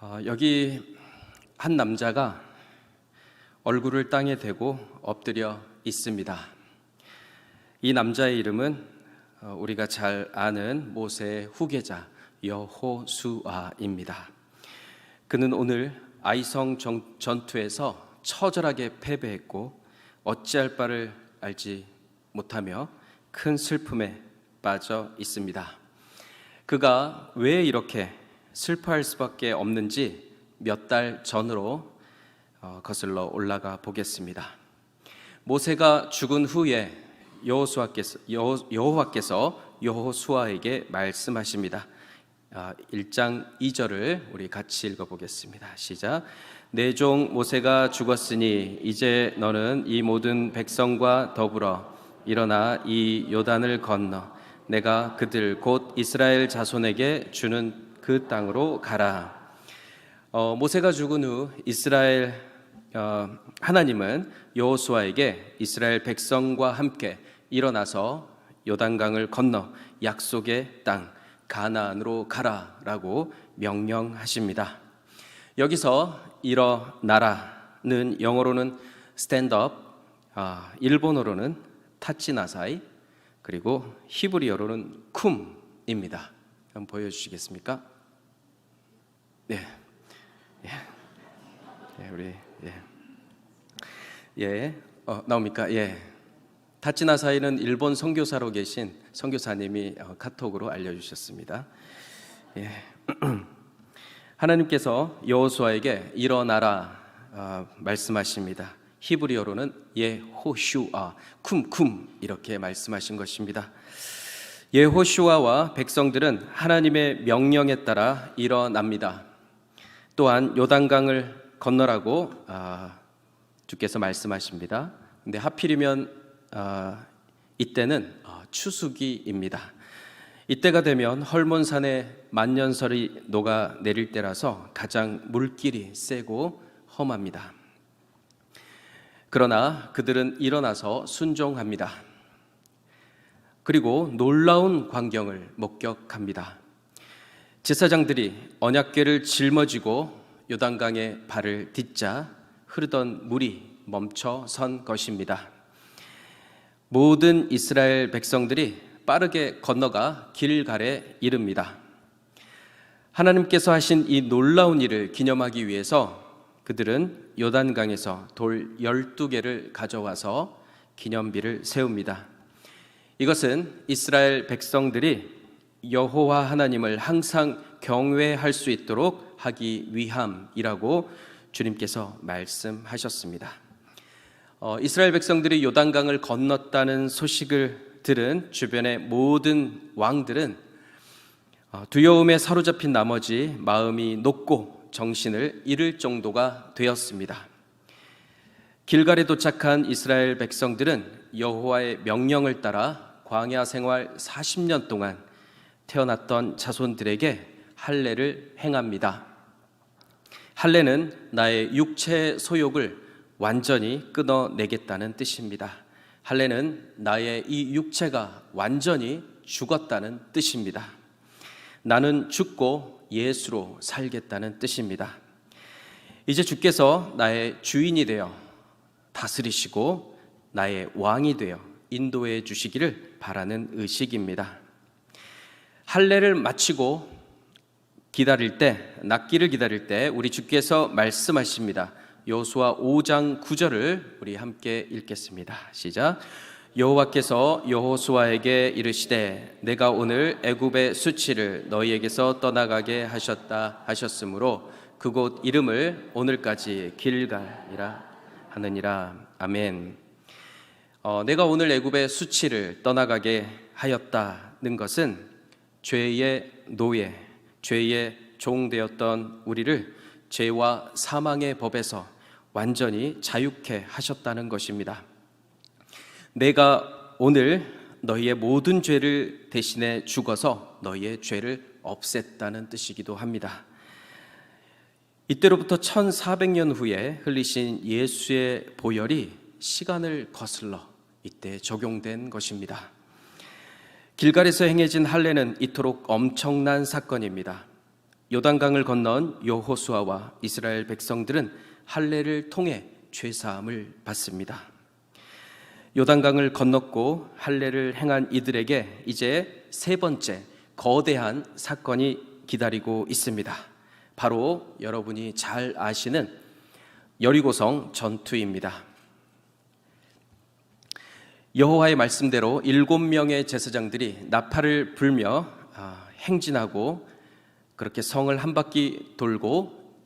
어, 여기 한 남자가 얼굴을 땅에 대고 엎드려 있습니다. 이 남자의 이름은 어, 우리가 잘 아는 모세의 후계자 여호수아입니다. 그는 오늘 아이성 정- 전투에서 처절하게 패배했고 어찌할 바를 알지 못하며 큰 슬픔에 빠져 있습니다. 그가 왜 이렇게 슬퍼할 수밖에 없는지 몇 달 전으로 어, 거슬러 올라가 보겠습니다. 모세가 죽은 후에 여호수아께서 여호- 여호와께서 여호수아에게 말씀하십니다. 아, 1장 2절을 우리 같이 읽어 보겠습니다. 시작. 내종 모세가 죽었으니 이제 너는 이 모든 백성과 더불어 일어나 이 요단을 건너 내가 그들 곧 이스라엘 자손에게 주는 그 땅으로 가라. 어, 모세가 죽은 후 이스라엘 어, 하나님은 여호수아에게 이스라엘 백성과 함께 일어나서 요단강을 건너 약속의 땅 가나안으로 가라라고 명령하십니다. 여기서 일어나라는 영어로는 스탠드업, 아, 일본어로는 타치나사이, 그리고 히브리어로는 쿰입니다. 한번 보여주시겠습니까? 네, 예, 예 우리 예, 예, 어, 나옵니까? 예, 타치나 사이는 일본 선교사로 계신 선교사님이 어, 카톡으로 알려 주셨습니다. 예. 하나님께서 여호수아에게 일어나라 아, 말씀하십니다. 히브리어로는 예호슈아 쿰쿰 이렇게 말씀하신 것입니다. 예호슈아와 백성들은 하나님의 명령에 따라 일어납니다. 또한 요단강을 건너라고 아, 주께서 말씀하십니다. 근데 하필이면 아, 이때는 어, 추수기입니다. 이때가 되면 헐몬산에 만년설이 녹아 내릴 때라서 가장 물길이 세고 험합니다. 그러나 그들은 일어나서 순종합니다. 그리고 놀라운 광경을 목격합니다. 제사장들이 언약궤를 짊어지고 요단강에 발을 딛자 흐르던 물이 멈춰 선 것입니다. 모든 이스라엘 백성들이 빠르게 건너가 길갈에 이릅니다. 하나님께서 하신 이 놀라운 일을 기념하기 위해서 그들은 요단강에서 돌 12개를 가져와서 기념비를 세웁니다. 이것은 이스라엘 백성들이 여호와 하나님을 항상 경외할 수 있도록 하기 위함이라고 주님께서 말씀하셨습니다. 어, 이스라엘 백성들이 요단강을 건넜다는 소식을 들은 주변의 모든 왕들은 어, 두려움에 사로잡힌 나머지 마음이 높고 정신을 잃을 정도가 되었습니다. 길갈에 도착한 이스라엘 백성들은 여호와의 명령을 따라 광야 생활 40년 동안 태어났던 자손들에게 할례를 행합니다. 할례는 나의 육체 소욕을 완전히 끊어내겠다는 뜻입니다. 할례는 나의 이 육체가 완전히 죽었다는 뜻입니다. 나는 죽고 예수로 살겠다는 뜻입니다. 이제 주께서 나의 주인이 되어 다스리시고 나의 왕이 되어 인도해 주시기를 바라는 의식입니다. 할례를 마치고 기다릴 때, 낫기를 기다릴 때 우리 주께서 말씀하십니다. 여호수아 5장 9절을 우리 함께 읽겠습니다. 시작. 여호와께서 여호수아에게 이르시되 내가 오늘 애굽의 수치를 너희에게서 떠나가게 하셨다 하셨으므로 그곳 이름을 오늘까지 길갈이라 하느니라. 아멘. 어, 내가 오늘 애굽의 수치를 떠나가게 하였다는 것은 죄의 노예, 죄의 종 되었던 우리를 죄와 사망의 법에서 완전히 자유케 하셨다는 것입니다. 내가 오늘 너희의 모든 죄를 대신해 죽어서 너희의 죄를 없앴다는 뜻이기도 합니다. 이때로부터 1400년 후에 흘리신 예수의 보혈이 시간을 거슬러 이때 적용된 것입니다. 길갈에서 행해진 할례는 이토록 엄청난 사건입니다. 요단강을 건넌 여호수아와 이스라엘 백성들은 할례를 통해 죄 사함을 받습니다. 요단강을 건넜고 할례를 행한 이들에게 이제 세 번째 거대한 사건이 기다리고 있습니다. 바로 여러분이 잘 아시는 여리고성 전투입니다. 여호와의 말씀대로 일곱 명의 제사장들이 나팔을 불며 아, 행진하고 그렇게 성을 한 바퀴 돌고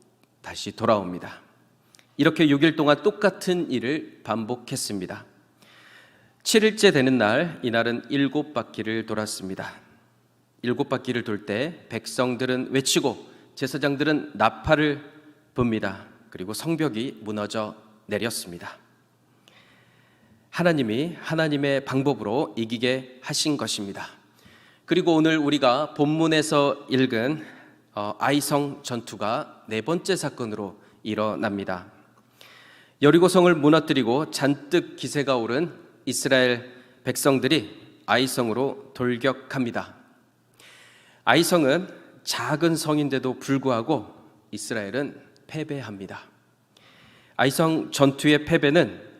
다시 돌아옵니다. 이렇게 6일 동안 똑같은 일을 반복했습니다. 7일째 되는 날, 이날은 일곱 바퀴를 돌았습니다. 일곱 바퀴를 돌 때 백성들은 외치고 제사장들은 나팔을 붑니다. 그리고 성벽이 무너져 내렸습니다. 하나님이 하나님의 방법으로 이기게 하신 것입니다. 그리고 오늘 우리가 본문에서 읽은 어, 아이성 전투가 네 번째 사건으로 일어납니다. 여리고성을 무너뜨리고 잔뜩 기세가 오른 이스라엘 백성들이 아이성으로 돌격합니다. 아이성은 작은 성인데도 불구하고 이스라엘은 패배합니다. 아이성 전투의 패배는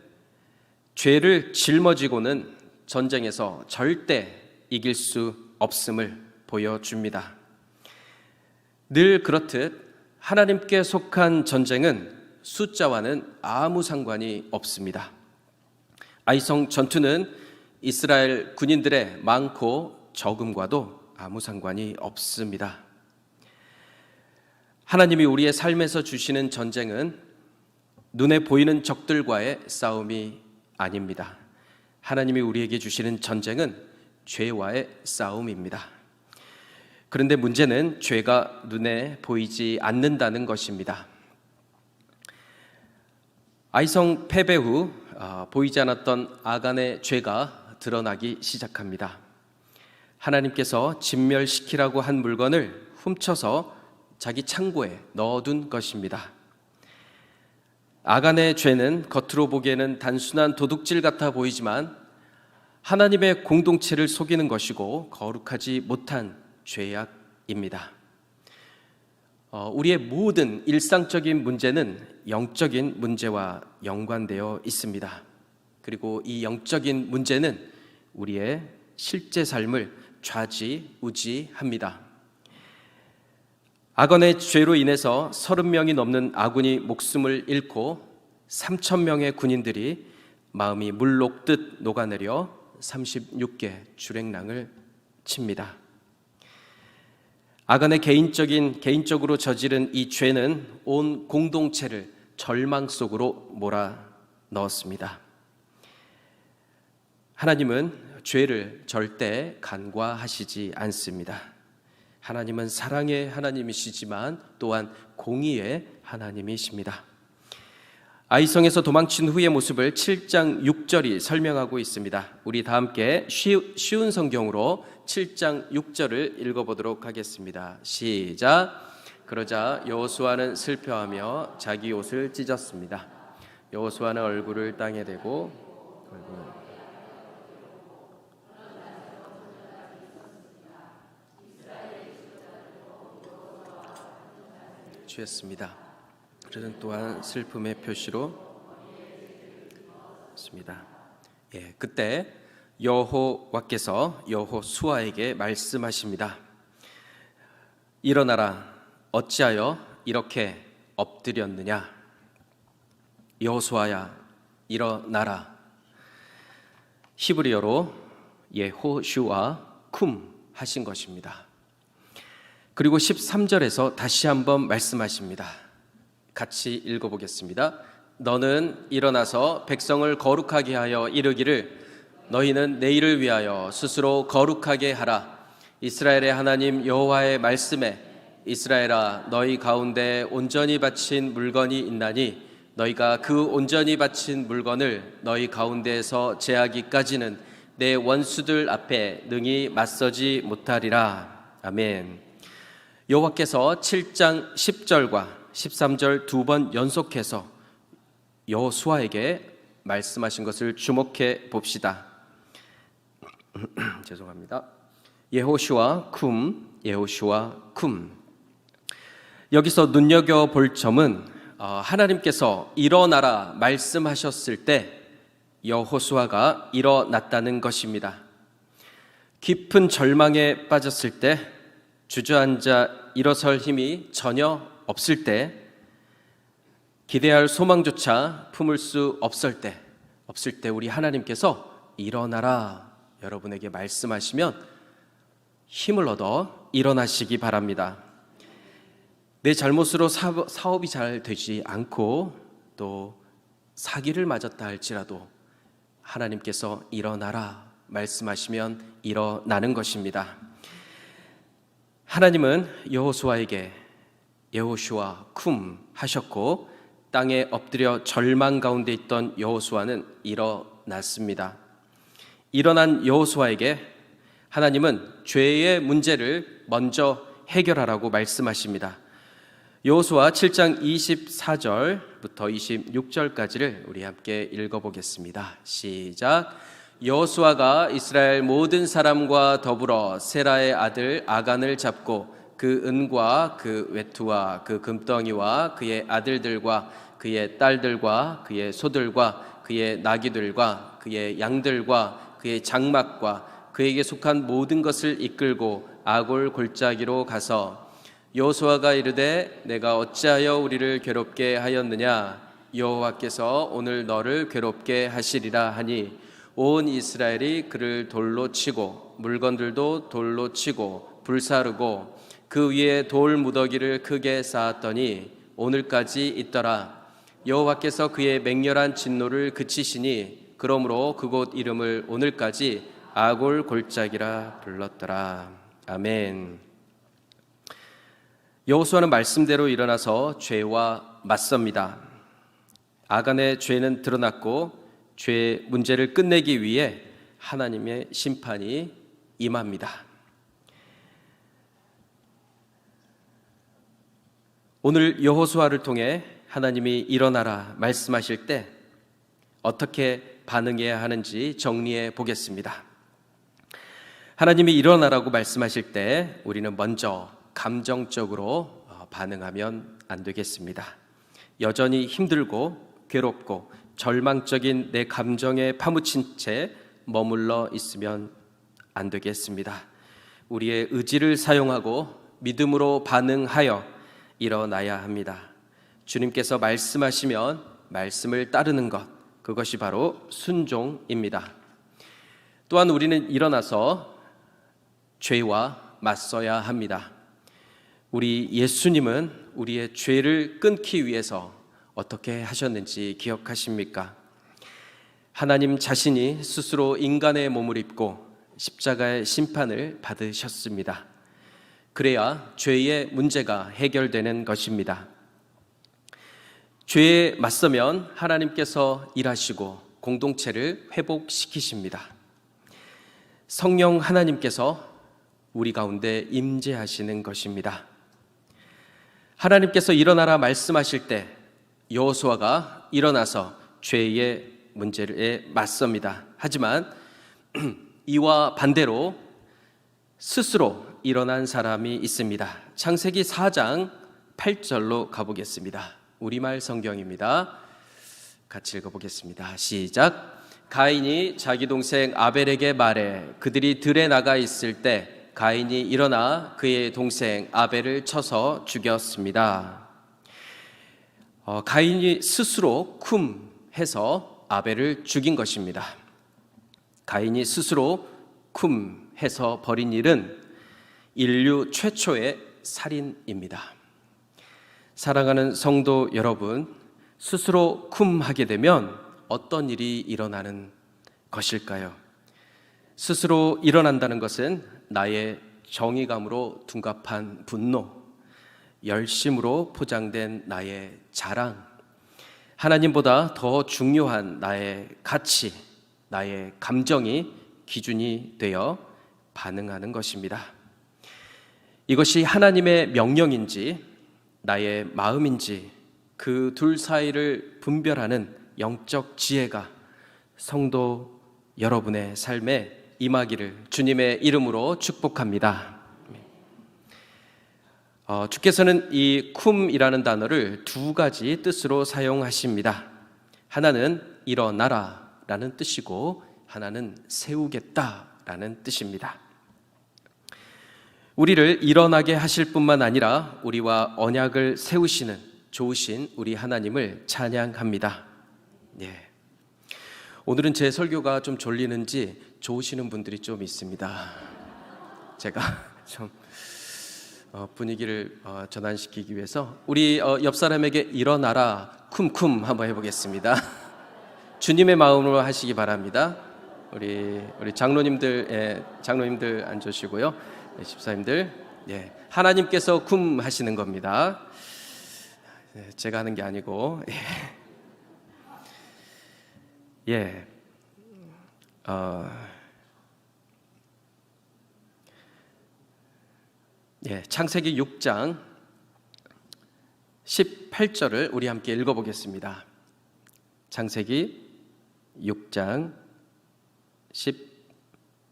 죄를 짊어지고는 전쟁에서 절대 이길 수 없음을 보여줍니다. 늘 그렇듯 하나님께 속한 전쟁은 숫자와는 아무 상관이 없습니다. 아이성 전투는 이스라엘 군인들의 많고 적음과도 아무 상관이 없습니다. 하나님이 우리의 삶에서 주시는 전쟁은 눈에 보이는 적들과의 싸움이 아닙니다. 하나님이 우리에게 주시는 전쟁은 죄와의 싸움입니다. 그런데 문제는 죄가 눈에 보이지 않는다는 것입니다. 아이성 패배 후 아, 보이지 않았던 아간의 죄가 드러나기 시작합니다. 하나님께서 진멸시키라고 한 물건을 훔쳐서 자기 창고에 넣어둔 것입니다. 아간의 죄는 겉으로 보기에는 단순한 도둑질 같아 보이지만 하나님의 공동체를 속이는 것이고 거룩하지 못한 죄악입니다. 어, 우리의 모든 일상적인 문제는 영적인 문제와 연관되어 있습니다. 그리고 이 영적인 문제는 우리의 실제 삶을 좌지우지합니다. 아건의 죄로 인해서 30명이 넘는 아군이 목숨을 잃고 3천 명의 군인들이 마음이 물 녹듯 녹아내려 36개 주랭랑을 칩니다. 아간의 개인적인 개인적으로 저지른 이 죄는 온 공동체를 절망 속으로 몰아 넣었습니다. 하나님은 죄를 절대 간과하시지 않습니다. 하나님은 사랑의 하나님이시지만 또한 공의의 하나님이십니다. 아이성에서 도망친 후의 모습을 7장 6절이 설명하고 있습니다. 우리 다 함께 쉬운 성경으로 7장 6절을 읽어보도록 하겠습니다. 시작. 그러자 여호수아는 슬퍼하며 자기 옷을 찢었습니다. 여호수아는 얼굴을 땅에 대고 취했습니다. 그는 또한 슬픔의 표시로 습니다. 예, 그때 여호와께서 여호수아에게 말씀하십니다. 일어나라 어찌하여 이렇게 엎드렸느냐 여호수아야 일어나라 히브리어로 예호슈아 쿰 하신 것입니다. 그리고 13절에서 다시 한번 말씀하십니다. 같이 읽어보겠습니다. 너는 일어나서 백성을 거룩하게 하여 이르기를 너희는 내일을 위하여 스스로 거룩하게 하라. 이스라엘의 하나님 여호와의 말씀에 이스라엘아 너희 가운데 온전히 바친 물건이 있나니 너희가 그 온전히 바친 물건을 너희 가운데에서 제하기까지는 내 원수들 앞에 능히 맞서지 못하리라. 아멘. 여호와께서 7장 10절과 13절 두 번 연속해서 여호수아에게 말씀하신 것을 주목해 봅시다. 죄송합니다. 예호슈아 쿰 예호슈아 쿰 여기서 눈여겨 볼 점은 어, 하나님께서 일어나라 말씀하셨을 때 여호수아가 일어났다는 것입니다. 깊은 절망에 빠졌을 때 주저앉아 일어설 힘이 전혀 없을 때 기대할 소망조차 품을 수 없을 때 없을 때 우리 하나님께서 일어나라 여러분에게 말씀하시면 힘을 얻어 일어나시기 바랍니다. 내 잘못으로 사업, 사업이 잘 되지 않고 또 사기를 맞았다 할지라도 하나님께서 일어나라 말씀하시면 일어나는 것입니다. 하나님은 여호수아에게 여호슈아 쿰 하셨고 땅에 엎드려 절망 가운데 있던 여호수아는 일어났습니다. 일어난 여호수아에게 하나님은 죄의 문제를 먼저 해결하라고 말씀하십니다. 여호수아 7장 24절부터 26절까지를 우리 함께 읽어 보겠습니다. 시작. 여호수아가 이스라엘 모든 사람과 더불어 세라의 아들 아간을 잡고 그 은과 그 외투와 그 금덩이와 그의 아들들과 그의 딸들과 그의 소들과 그의 나귀들과 그의 양들과 그의 장막과 그에게 속한 모든 것을 이끌고 아골 골짜기로 가서 여호수아가 이르되 내가 어찌하여 우리를 괴롭게 하였느냐? 여호와께서 오늘 너를 괴롭게 하시리라 하니 온 이스라엘이 그를 돌로 치고 물건들도 돌로 치고 불사르고 그 위에 돌 무더기를 크게 쌓았더니 오늘까지 있더라 여호와께서 그의 맹렬한 진노를 그치시니 그러므로 그곳 이름을 오늘까지 아골 골짜기라 불렀더라 아멘. 여호수아는 말씀대로 일어나서 죄와 맞섭니다. 아간의 죄는 드러났고 죄의 문제를 끝내기 위해 하나님의 심판이 임합니다. 오늘 여호수아를 통해 하나님이 일어나라 말씀하실 때 어떻게 반응해야 하는지 정리해 보겠습니다. 하나님이 일어나라고 말씀하실 때 우리는 먼저 감정적으로 어, 반응하면 안 되겠습니다. 여전히 힘들고 괴롭고 절망적인 내 감정에 파묻힌 채 머물러 있으면 안 되겠습니다. 우리의 의지를 사용하고 믿음으로 반응하여 일어나야 합니다. 주님께서 말씀하시면 말씀을 따르는 것, 그것이 바로 순종입니다. 또한 우리는 일어나서 죄와 맞서야 합니다. 우리 예수님은 우리의 죄를 끊기 위해서 어떻게 하셨는지 기억하십니까? 하나님 자신이 스스로 인간의 몸을 입고 십자가의 심판을 받으셨습니다. 그래야 죄의 문제가 해결되는 것입니다. 죄에 맞서면 하나님께서 일하시고 공동체를 회복시키십니다. 성령 하나님께서 우리 가운데 임재하시는 것입니다. 하나님께서 일어나라 말씀하실 때 여호수아가 일어나서 죄의 문제에 맞섭니다. 하지만 이와 반대로 스스로 일어난 사람이 있습니다. 창세기 4장 8절로 가보겠습니다. 우리말 성경입니다. 같이 읽어보겠습니다. 시작. 가인이 자기 동생 아벨에게 말해 그들이 들에 나가 있을 때 가인이 일어나 그의 동생 아벨을 쳐서 죽였습니다. 어, 가인이 스스로 쿰 해서 아벨을 죽인 것입니다. 가인이 스스로 쿰 해서 벌인 일은 인류 최초의 살인입니다. 사랑하는 성도 여러분, 스스로 쿰 하게 되면 어떤 일이 일어나는 것일까요? 스스로 일어난다는 것은 나의 정의감으로 둔갑한 분노, 열심으로 포장된 나의 자랑, 하나님보다 더 중요한 나의 가치, 나의 감정이 기준이 되어 반응하는 것입니다. 이것이 하나님의 명령인지 나의 마음인지 그 둘 사이를 분별하는 영적 지혜가 성도 여러분의 삶에 임하기를 주님의 이름으로 축복합니다. 어, 주께서는 이 쿰이라는 단어를 두 가지 뜻으로 사용하십니다. 하나는 일어나라라는 뜻이고 하나는 세우겠다라는 뜻입니다. 우리를 일어나게 하실 뿐만 아니라 우리와 언약을 세우시는 좋으신 우리 하나님을 찬양합니다. 예. 오늘은 제 설교가 좀 졸리는지 좋으시는 분들이 좀 있습니다. 제가 좀 어, 분위기를 어, 전환시키기 위해서 우리 어, 옆 사람에게 일어나라 쿰쿰 한번 해보겠습니다. 주님의 마음으로 하시기 바랍니다. 우리 우리 장로님들 예, 장로님들 앉으시고요, 예, 집사님들 예, 하나님께서 쿰 하시는 겁니다. 예, 제가 하는 게 아니고 예. 예. 어, 예, 창세기 6장 18절을 우리 함께 읽어보겠습니다. 창세기 6장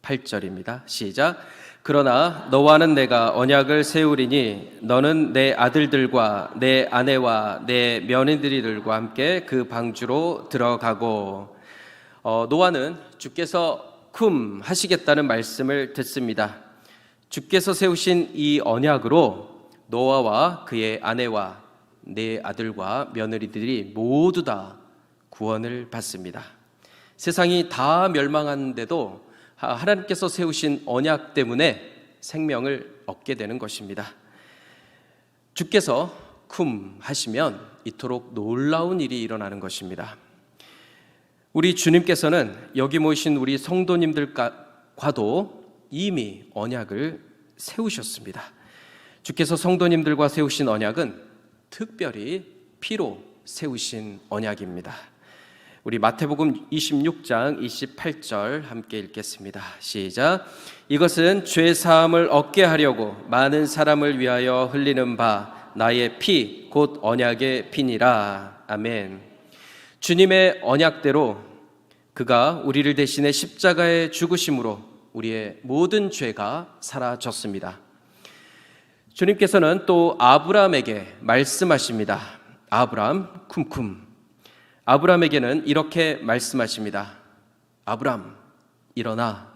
18절입니다. 시작. 그러나 너와는 내가 언약을 세우리니 너는 내 아들들과 내 아내와 내 며느리들과 함께 그 방주로 들어가고 어, 노아는 주께서 쿰 하시겠다는 말씀을 듣습니다. 주께서 세우신 이 언약으로 노아와 그의 아내와 네 아들과 며느리들이 모두 다 구원을 받습니다. 세상이 다 멸망하는데도 하나님께서 세우신 언약 때문에 생명을 얻게 되는 것입니다. 주께서 쿰 하시면 이토록 놀라운 일이 일어나는 것입니다. 우리 주님께서는 여기 모이신 우리 성도님들과도 이미 언약을 세우셨습니다. 주께서 성도님들과 세우신 언약은 특별히 피로 세우신 언약입니다. 우리 마태복음 26장 28절 함께 읽겠습니다. 시작. 이것은 죄 사함을 얻게 하려고 많은 사람을 위하여 흘리는 바 나의 피 곧 언약의 피니라. 아멘. 주님의 언약대로 그가 우리를 대신해 십자가에 죽으심으로 우리의 모든 죄가 사라졌습니다. 주님께서는 또 아브라함에게 말씀하십니다. 아브라함 쿰쿰. 아브라함에게는 이렇게 말씀하십니다. 아브라함 일어나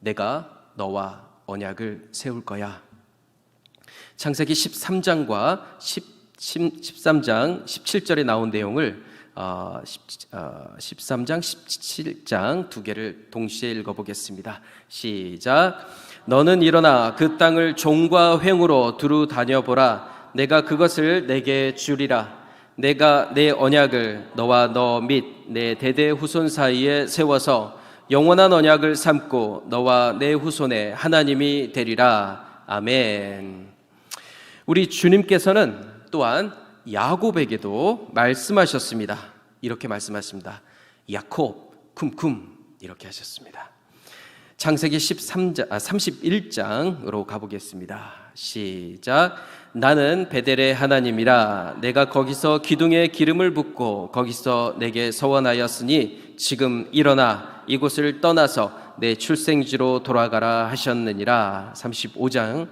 내가 너와 언약을 세울 거야. 창세기 13장과 10, 13장 17절에 나온 내용을 어, 10, 어, 13장, 17장 두 개를 동시에 읽어보겠습니다. 시작. 너는 일어나 그 땅을 종과 횡으로 두루 다녀보라. 내가 그것을 내게 주리라. 내가 내 언약을 너와 너 및 내 대대 후손 사이에 세워서 영원한 언약을 삼고 너와 내 후손의 하나님이 되리라. 아멘. 우리 주님께서는 또한 야곱에게도 말씀하셨습니다. 이렇게 말씀하십니다. 야콥 쿰쿰 이렇게 하셨습니다. 창세기 13장, 아, 31장으로 가보겠습니다. 시작. 나는 베델의 하나님이라 내가 거기서 기둥에 기름을 붓고 거기서 내게 서원하였으니 지금 일어나 이곳을 떠나서 내 출생지로 돌아가라 하셨느니라. 35장.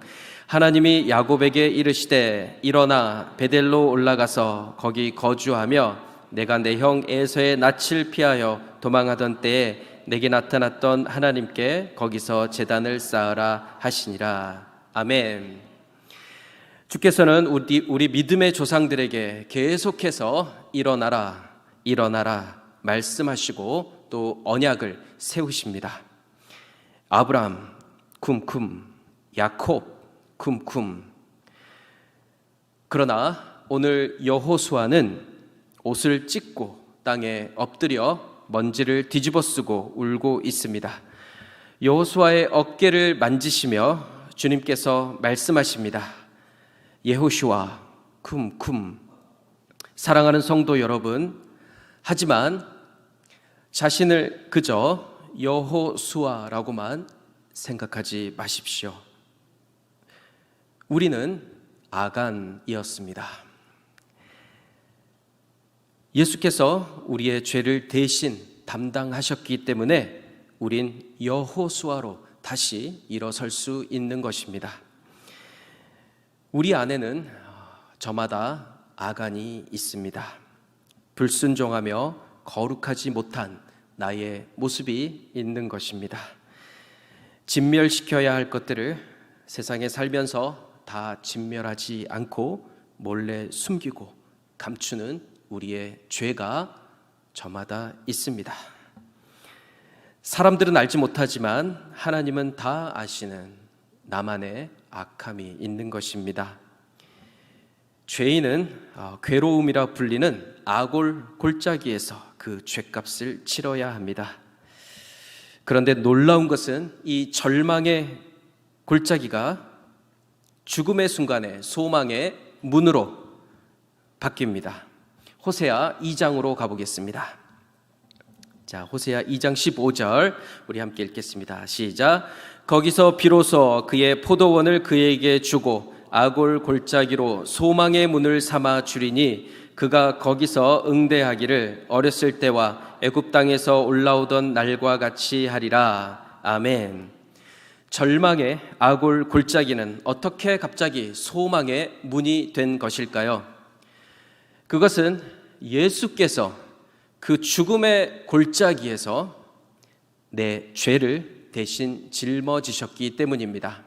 하나님이 야곱에게 이르시되 일어나 베델로 올라가서 거기 거주하며 내가 내 형 에서의 낯을 피하여 도망하던 때에 내게 나타났던 하나님께 거기서 재단을 쌓으라 하시니라. 아멘. 주께서는 우리, 우리 믿음의 조상들에게 계속해서 일어나라, 일어나라 말씀하시고 또 언약을 세우십니다. 아브람, 쿰쿰, 야콥, 쿰쿰. 그러나 오늘 여호수아는 옷을 찢고 땅에 엎드려 먼지를 뒤집어 쓰고 울고 있습니다. 여호수아의 어깨를 만지시며 주님께서 말씀하십니다. 예호슈아 쿰쿰 사랑하는 성도 여러분 하지만 자신을 그저 여호수아라고만 생각하지 마십시오. 우리는 아간이었습니다. 예수께서 우리의 죄를 대신 담당하셨기 때문에 우린 여호수아로 다시 일어설 수 있는 것입니다. 우리 안에는 저마다 아간이 있습니다. 불순종하며 거룩하지 못한 나의 모습이 있는 것입니다. 진멸시켜야 할 것들을 세상에 살면서 다 진멸하지 않고 몰래 숨기고 감추는 우리의 죄가 저마다 있습니다. 사람들은 알지 못하지만 하나님은 다 아시는 나만의 악함이 있는 것입니다. 죄인은 어, 괴로움이라 불리는 아골 골짜기에서 그 죄값을 치러야 합니다. 그런데 놀라운 것은 이 절망의 골짜기가 죽음의 순간에 소망의 문으로 바뀝니다. 호세아 2장으로 가보겠습니다. 자, 호세아 2장 15절 우리 함께 읽겠습니다. 시작. 거기서 비로소 그의 포도원을 그에게 주고 아골 골짜기로 소망의 문을 삼아 주리니 그가 거기서 응대하기를 어렸을 때와 애굽 땅에서 올라오던 날과 같이 하리라. 아멘. 절망의 아골 골짜기는 어떻게 갑자기 소망의 문이 된 것일까요? 그것은 예수께서 그 죽음의 골짜기에서 내 죄를 대신 짊어지셨기 때문입니다.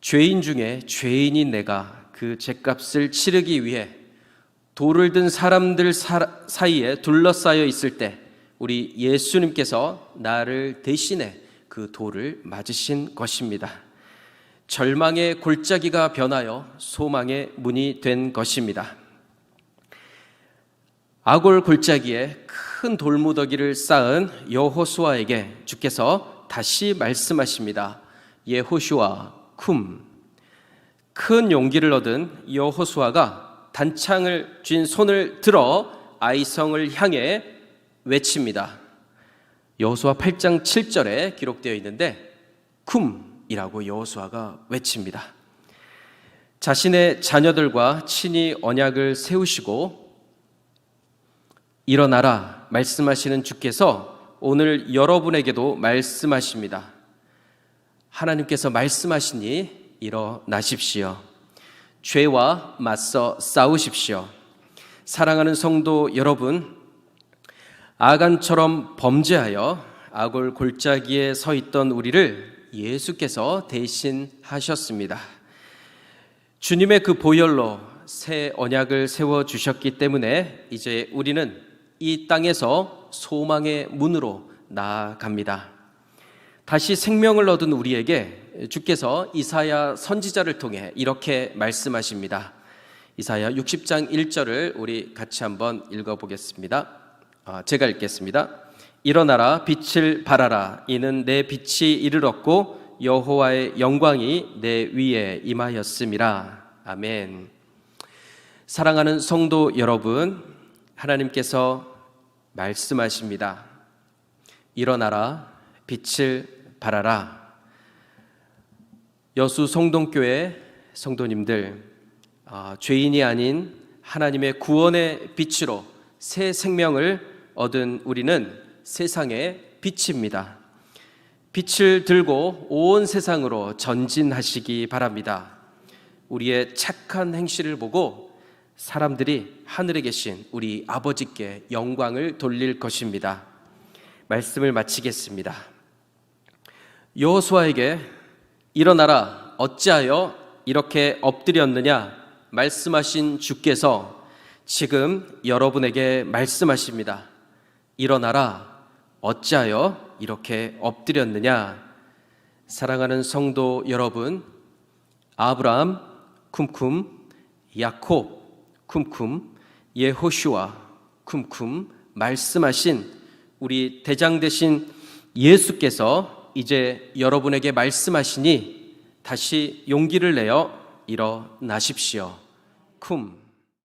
죄인 중에 죄인인 내가 그 죄값을 치르기 위해 돌을 든 사람들 사이에 둘러싸여 있을 때 우리 예수님께서 나를 대신해 그 돌을 맞으신 것입니다. 절망의 골짜기가 변하여 소망의 문이 된 것입니다. 아골 골짜기에 큰 돌무더기를 쌓은 여호수아에게 주께서 다시 말씀하십니다. 예호슈아 쿰. 큰 용기를 얻은 여호수아가 단창을 쥔 손을 들어 아이성을 향해 외칩니다. 여호수아 8장 7절에 기록되어 있는데 쿰이라고 여호수아가 외칩니다. 자신의 자녀들과 친히 언약을 세우시고 일어나라 말씀하시는 주께서 오늘 여러분에게도 말씀하십니다. 하나님께서 말씀하시니 일어나십시오. 죄와 맞서 싸우십시오. 사랑하는 성도 여러분, 아간처럼 범죄하여 악을 골짜기에 서 있던 우리를 예수께서 대신 하셨습니다. 주님의 그 보혈로 새 언약을 세워 주셨기 때문에 이제 우리는 이 땅에서 소망의 문으로 나아갑니다. 다시 생명을 얻은 우리에게 주께서 이사야 선지자를 통해 이렇게 말씀하십니다. 이사야 60장 1절을 우리 같이 한번 읽어 보겠습니다. 아, 제가 읽겠습니다. 일어나라 빛을 발하라 이는 내 빛이 이르렀고 여호와의 영광이 내 위에 임하였음이라. 아멘. 사랑하는 성도 여러분, 하나님께서 말씀하십니다. 일어나라, 빛을 발하라. 여수 성동교회 성도님들, 어, 죄인이 아닌 하나님의 구원의 빛으로 새 생명을 얻은 우리는 세상의 빛입니다. 빛을 들고 온 세상으로 전진하시기 바랍니다. 우리의 착한 행실을 보고 사람들이 하늘에 계신 우리 아버지께 영광을 돌릴 것입니다. 말씀을 마치겠습니다. 여호수아에게 일어나라 어찌하여 이렇게 엎드렸느냐 말씀하신 주께서 지금 여러분에게 말씀하십니다. 일어나라. 어찌하여 이렇게 엎드렸느냐? 사랑하는 성도 여러분 아브라함 쿰쿰 야콥 쿰쿰 예호슈아 쿰쿰 말씀하신 우리 대장 되신 예수께서 이제 여러분에게 말씀하시니 다시 용기를 내어 일어나십시오. 쿰